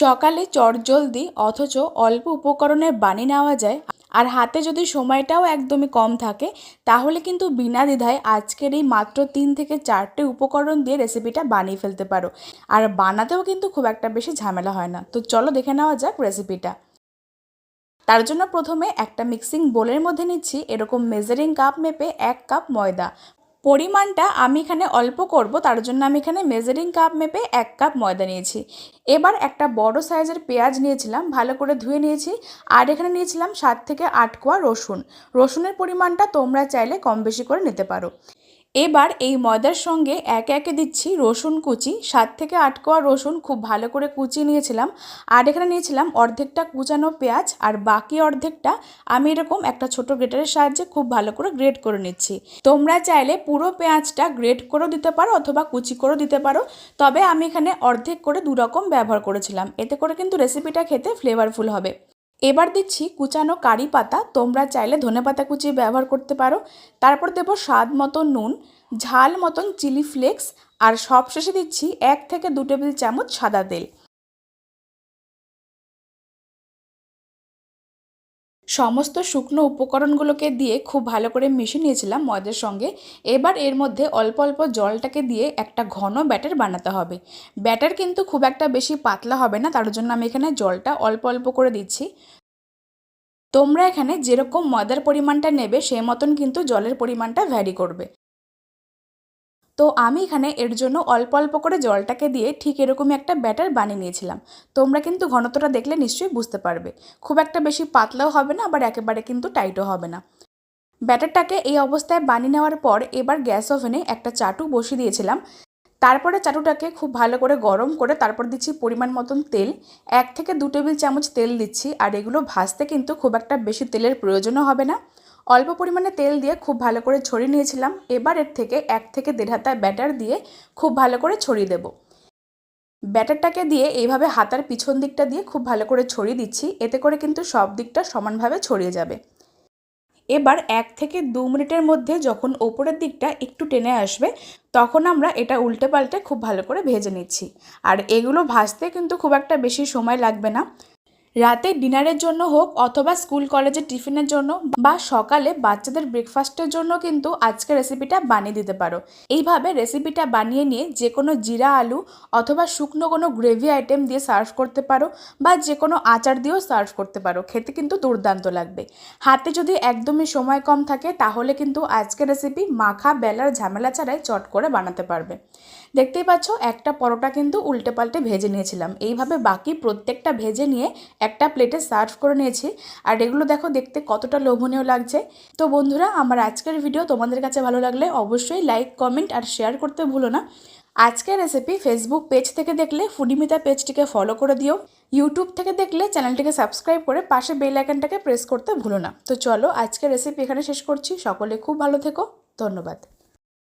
সকালে চটজলদি, অথচ অল্প উপকরণে বানিয়ে নেওয়া যায়। আর হাতে যদি সময়টাও একদমই কম থাকে, তাহলে কিন্তু বিনা দ্বিধায় আজকের এই মাত্র তিন থেকে চারটে উপকরণ দিয়ে রেসিপিটা বানিয়ে ফেলতে পারো। আর বানাতেও কিন্তু খুব একটা বেশি ঝামেলা হয় না। তো চলো দেখে নেওয়া যাক রেসিপিটা। তার জন্য প্রথমে একটা মিক্সিং বোলের মধ্যে নিচ্ছি এরকম মেজারিং কাপ মেপে এক কাপ ময়দা। পরিমাণটা আমি এখানে অল্প করব, তার জন্য আমি এখানে মেজারিং কাপ মেপে এক কাপ ময়দা নিয়েছি। এবার একটা বড় সাইজের পেঁয়াজ নিয়েছিলাম, ভালো করে ধুয়ে নিয়েছি, আর এখানে নিয়েছিলাম সাত থেকে আট কোয়া রসুন। রসুনের পরিমাণটা তোমরা চাইলে কম বেশি করে নিতে পারো। এবার এই ময়দার সঙ্গে একে একে দিচ্ছি রসুন কুচি। সাত থেকে আট কোয়া রসুন খুব ভালো করে কুচিয়ে নিয়েছিলাম। আর এখানে নিয়েছিলাম অর্ধেকটা কুচানো পেঁয়াজ আর বাকি অর্ধেকটা আমি এরকম একটা ছোট গ্রেটারের সাহায্যে খুব ভালো করে গ্রেট করে নিচ্ছি। তোমরা চাইলে পুরো পেঁয়াজটা গ্রেট করেও দিতে পারো অথবা কুচি করেও দিতে পারো। তবে আমি এখানে অর্ধেক করে দু রকম ব্যবহার করেছিলাম। এতে করে কিন্তু রেসিপিটা খেতে ফ্লেভারফুল হবে। এবার দিচ্ছি কুচানো কারি পাতা, তোমরা চাইলে ধনে পাতা কুচিয়ে ব্যবহার করতে পারো। তারপর দেবো স্বাদ মতো নুন, ঝাল মতন চিলি ফ্লেক্স, আর সবশেষে দিচ্ছি এক থেকে দু টেবিল চামচ সাদা তেল। সমস্ত শুকনো উপকরণগুলোকে দিয়ে খুব ভালো করে মিশিয়ে নিয়েছিলাম ময়দের সঙ্গে। এবার এর মধ্যে অল্প অল্প জলটাকে দিয়ে একটা ঘন ব্যাটার বানাতে হবে। ব্যাটার কিন্তু খুব একটা বেশি পাতলা হবে না, তার জন্য আমি এখানে জলটা অল্প অল্প করে দিচ্ছি। তোমরা এখানে যেরকম ময়দার পরিমাণটা নেবে সে মতন কিন্তু জলের পরিমাণটা ভ্যারি করবে। তো আমি এখানে এর জন্য অল্প অল্প করে জলটাকে দিয়ে ঠিক এরকমই একটা ব্যাটার বানিয়ে নিয়েছিলাম। তোমরা কিন্তু ঘনত্বটা দেখলে নিশ্চয়ই বুঝতে পারবে। খুব একটা বেশি পাতলাও হবে না, আবার একেবারে কিন্তু টাইটও হবে না। ব্যাটারটাকে এই অবস্থায় বানিয়ে নেওয়ার পর এবার গ্যাস ওভেনে একটা চাটু বসিয়ে দিয়েছিলাম। তারপরে চাটুটাকে খুব ভালো করে গরম করে তারপর দিচ্ছি পরিমাণ মতন তেল। এক থেকে দু টেবিল চামচ তেল দিচ্ছি, আর এগুলো ভাজতে কিন্তু খুব একটা বেশি তেলের প্রয়োজনও হবে না। অল্প পরিমাণে তেল দিয়ে খুব ভালো করে ছড়িয়ে নিয়েছিলাম, এবার এর থেকে এক থেকে দেড় হাতা ব্যাটার দিয়ে খুব ভালো করে ছড়িয়ে দেব। ব্যাটারটাকে দিয়ে এইভাবে হাতার পিছন দিকটা দিয়ে খুব ভালো করে ছড়িয়ে দিচ্ছি, এতে করে কিন্তু সব দিকটা সমানভাবে ছড়িয়ে যাবে। এবার এক থেকে দু মিনিটের মধ্যে যখন ওপরের দিকটা একটু টেনে আসবে, তখন আমরা এটা উল্টে পাল্টে খুব ভালো করে ভেজে নিচ্ছি। আর এগুলো ভাজতে কিন্তু খুব একটা বেশি সময় লাগবে না। রাতে ডিনারের জন্য হোক অথবা স্কুল, কলেজের টিফিনের জন্য বা সকালে বাচ্চাদের ব্রেকফাস্টের জন্য কিন্তু আজকে রেসিপিটা বানিয়ে দিতে পারো। এইভাবে রেসিপিটা বানিয়ে নিয়ে যে কোনো জিরা, আলু অথবা শুকনো কোনো গ্রেভি আইটেম দিয়ে সার্ভ করতে পারো বা যে কোনো আচার দিয়েও সার্ভ করতে পারো। খেতে কিন্তু দুর্দান্ত লাগবে। হাতে যদি একদমই সময় কম থাকে তাহলে কিন্তু আজকের রেসিপি মাখা, বেলার ঝামেলা ছাড়াই চট করে বানাতে পারবে। দেখতেই পাচ্ছ, একটা পরোটা কিন্তু উল্টে পাল্টে ভেজে নিয়েছিলাম। এইভাবে বাকি প্রত্যেকটা ভেজে নিয়ে একটা প্লেটে সার্ভ করে নিয়েছি। আর এগুলো দেখো দেখতে কতটা লোভনীয় লাগছে। তো বন্ধুরা, আমার আজকের ভিডিও তোমাদের কাছে ভালো লাগলে অবশ্যই লাইক কমেন্ট আর শেয়ার করতে ভুলো না। আজকের রেসিপি ফেসবুক পেজ থেকে দেখলে ফুডিমিতা পেজটিকে ফলো করে দিও। ইউটিউব থেকে দেখলে চ্যানেলটিকে সাবস্ক্রাইব করে পাশে বেল আইকনটাকে প্রেস করতে ভুলো না। তো চলো আজকের রেসিপি এখানে শেষ করছি। সকলে খুব ভালো থেকো। ধন্যবাদ।